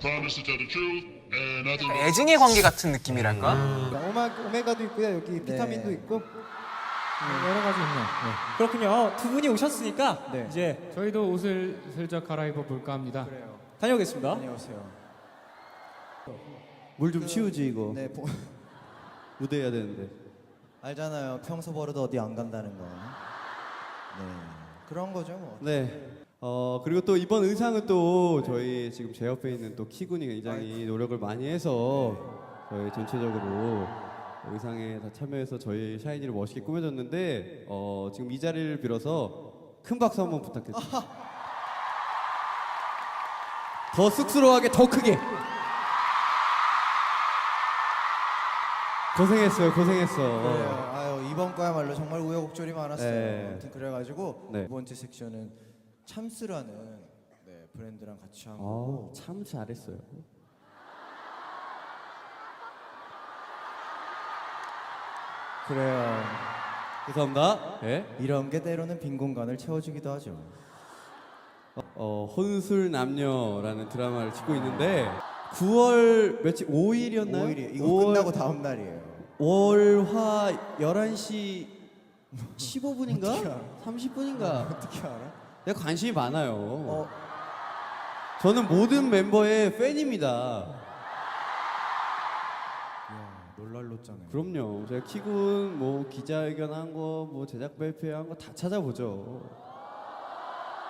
promise to tell the truth and nothing but 애증의 관계 같은 느낌이랄까? 오마, 오메가도 있고요. 여기 비타민도 있고. 네, 여러 가지 있네요. 네. 그렇군요. 두 분이 오셨으니까 네. 이제 저희도 옷을 슬쩍 갈아입어 볼까 합니다. 다녀오겠습니다. 안녕하세요. 물 좀 치우지 이거 네, 보, 무대 해야 되는데 알잖아요. 평소 버릇 어디 안 간다는 거. 네. 그런 거죠, 뭐. 네. 어 그리고 또 이번 의상은 또 저희 지금 제 옆에 있는 또 키군이 굉장히 노력을 많이 해서 저희 전체적으로 의상에 다 참여해서 저희 샤이니를 멋있게 꾸며줬는데 어 지금 이 자리를 빌어서 큰 박수 한번 부탁드립니다. 더 쑥스러워하게 더 크게. 고생했어요, 고생했어. 그래요. 아유 이번 거야말로 정말 우여곡절이 많았어요. 네. 아무튼 그래가지고 네. 두 번째 섹션은 참스라는 네, 브랜드랑 같이 한 아, 거고. 참 잘했어요. 그래요. 죄송합니다. 예. 이런 게 때로는 빈 공간을 채워주기도 하죠. 어, 혼술 남녀라는 드라마를 찍고 있는데 9월 며칠 5일이었나요? 5일이 이거 끝나고 다음 날이에요. 월화 11시 15분인가? 어떻게 알아? 30분인가? 어떻게 알아? 내가 관심이 많아요. 어, 저는 모든 멤버의 팬입니다. 이야, 놀랄렀잖아요. 그럼요. 제가 키군 뭐 기자회견 한 거, 뭐 제작 발표 한 거 다 찾아보죠.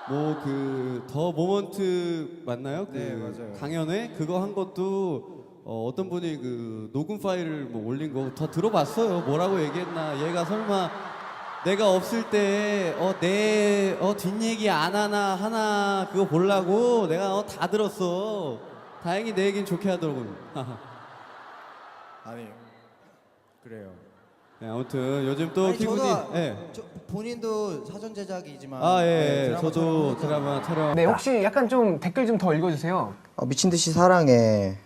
뭐 그 더 모먼트 맞나요? 그 네, 맞아요. 강연회 그거 한 것도 어, 어떤 분이 그 녹음 파일을 뭐 올린 거 다 들어봤어요. 뭐라고 얘기했나? 얘가 설마 내가 없을 때 어 내 어 뒷얘기 안 하나 하나 그거 보려고 내가 어, 다 들었어. 다행히 내 얘기는 좋게 하더라고요. 아니 그래요. 네, 아무튼 요즘 또 아니, 기분이 저도 예. 저, 본인도 사전 제작이지만 아, 예, 네, 예. 드라마 저도 촬영하잖아요. 드라마 촬영. 네, 혹시 약간 좀 댓글 좀 더 읽어주세요. 어, 미친 듯이 사랑해.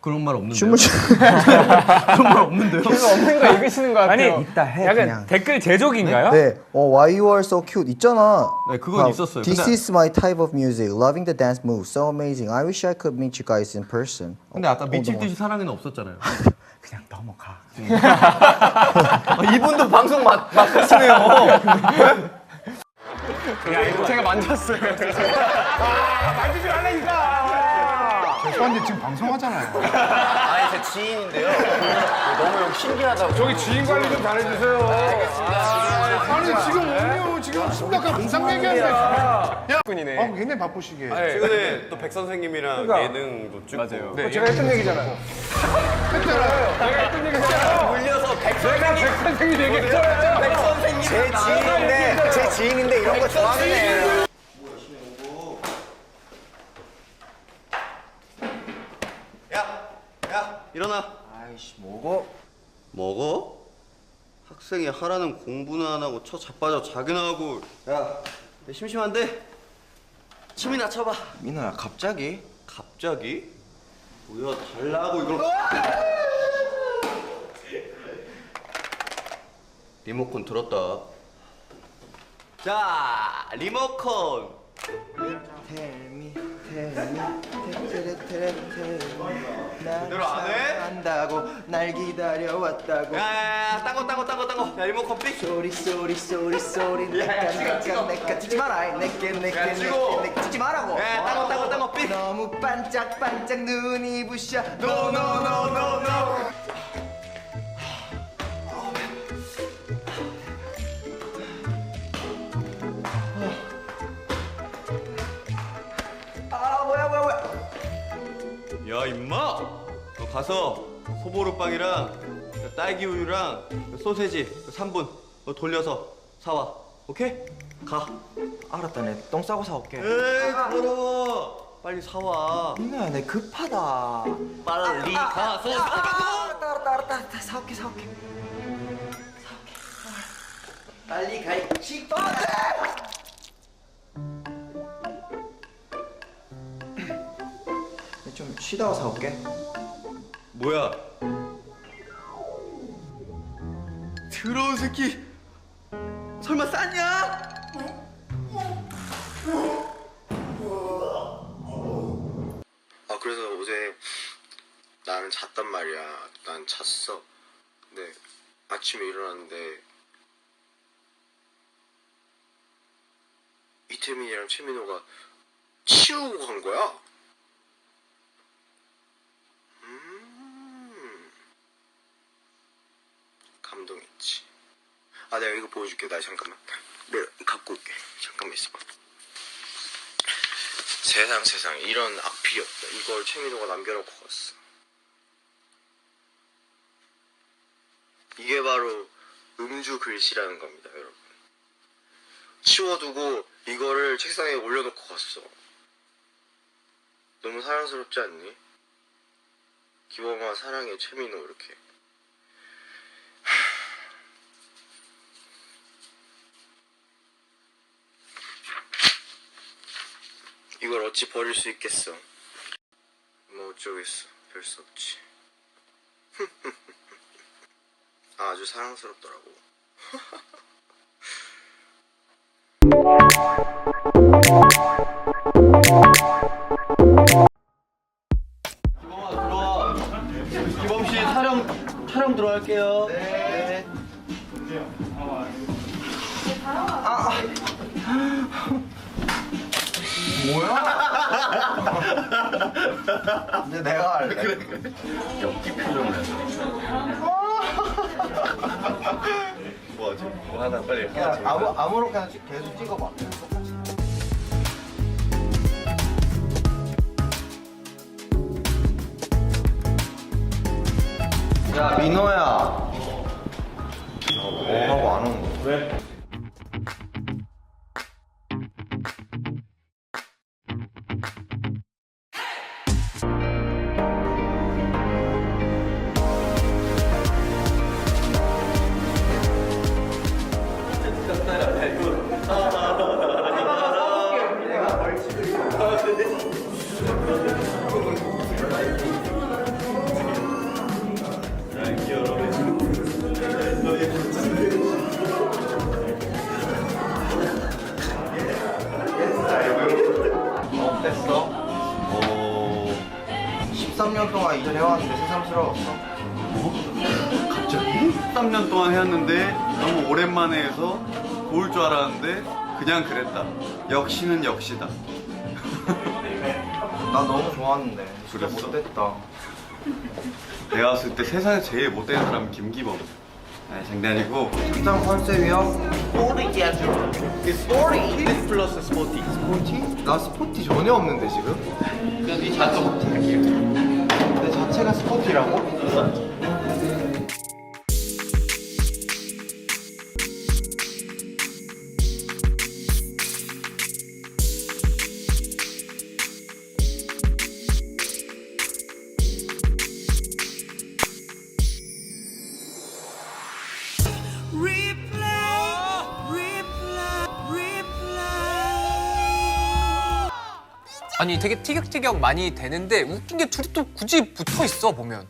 그런 말 없는데요? 춤을 춰. 그런 말 없는데요? 계속 없는 거 읽으시는 것 같아요. 아니 이따 해, 약간 그냥. 댓글 제조기인가요? 네. 어, Why you are so cute 있잖아. 네, 그건 있었어요. This 근데- is my type of music. Loving the dance moves. So amazing. I wish I could meet you guys in person. 근데 아까 어, 미칠 넘어가. 듯이 사랑에는 없었잖아요. 그냥 넘어가. 아, 이분도 방송 맡, 맡으시네요. 제가 만졌어요. 죄 송한데 지금 방송하잖아요. 아니, 제 지인인데요. 너무 신기하다고. 저기 지인 관리 좀 잘해주세요. 아니 지금 오늘 지금 심각한 부상 얘기하는데. 군이네. 어, 굉장히 바쁘시게. 최근에 또 백 선생님이랑 예능도 찍고. 맞아요. 어, 제가 했던 얘기잖아요. 했잖아요. 내가 했던 얘기잖아요. 물려서 백 내가 백 선생님 얘기했잖아요. 백 선생님. 제 지인인데, 제 지인인데 이런 거 좋아하네. 야, 야, 일어나. 아이씨 뭐고? 먹어? 학생이 하라는 공부나 안 하고 쳐 자빠져 자기나 하고. 야, 야, 심심한데? 침이나 쳐봐. 민호야 갑자기? 갑자기? 뭐야 달라고 이걸 리모컨 들었다 자 리모컨 텔미 텔미 제대로 안 해? 한다고 날 기다려왔다고. 야야야 딴거 딴거 딴거 딴거 야 리모컨 삑 소리 소리 소리 소리. 내가 내가. 내가 찍지 마라 내게 내게. 내게 찍지 말라고. 야, 딴거, 딴거, 딴거, 삑. 너무 반짝반짝 눈이 부셔. 노노노노노 야 임마! 너 가서 소보루빵이랑 그 딸기 우유랑 그 소세지 3분 너 돌려서 사와. 오케이? 가. 알았다 내 똥 싸고 사올게. 에이 더러워. 빨리 사와. 민호야 내 급하다. 빨리 가서 아, 알았다 알았다 알았다 알았다. 사올게 사올게. 사올게. 빨리 갈치 좀 쉬다가 사올게 뭐야 더러운 새끼 설마 쌌냐? 아 그래서 나는 잤단 말이야. 난 잤어. 근데 아침에 일어났는데 이태민이랑 최민호가 치우고 간 거야. 음. 감동했지. 아, 내가 이거 보여줄게. 나 잠깐만. 내가 갖고 올게. 잠깐만 있어봐. 세상 세상 이런 악필이 없다. 이걸 최민호가 남겨놓고 갔어. 이게 바로 음주 글씨라는 겁니다, 여러분. 치워두고 이거를 책상에 올려놓고 갔어. 너무 사랑스럽지 않니? 기범아 사랑해 최민호 이렇게. 이걸 어찌 버릴 수 있겠어? 뭐 어쩌겠어. 별 수 없지. 아주 사랑스럽더라고. 근데 내가 할래. 뭐하지? 뭐 하나 빨리. 야, 아무 아무렇게나 찍- 계속 찍어봐. 야 민호야. 뭐 하고 안 오는 거야? 왜? 13년 동안 일을 해왔는데 새삼스러웠어. 13년 동안 해왔는데 너무 오랜만에 해서 좋을 줄 알았는데 그냥 그랬다. 역시는 역시다. 나 너무 좋았는데. 진짜 그랬어? 못됐다. 내가 봤을 때 세상에 제일 못되는 사람은 김기범. 아니 장난이고 특정 컨셉이요? 스포티? 플러스 스포티. 스포티? 나 스포티 전혀 없는데 지금? 그냥 네. 내 자체가 스포티라고? 아니 되게 티격태격 많이 되는데 웃긴 게 둘이 또 굳이 붙어 있어 보면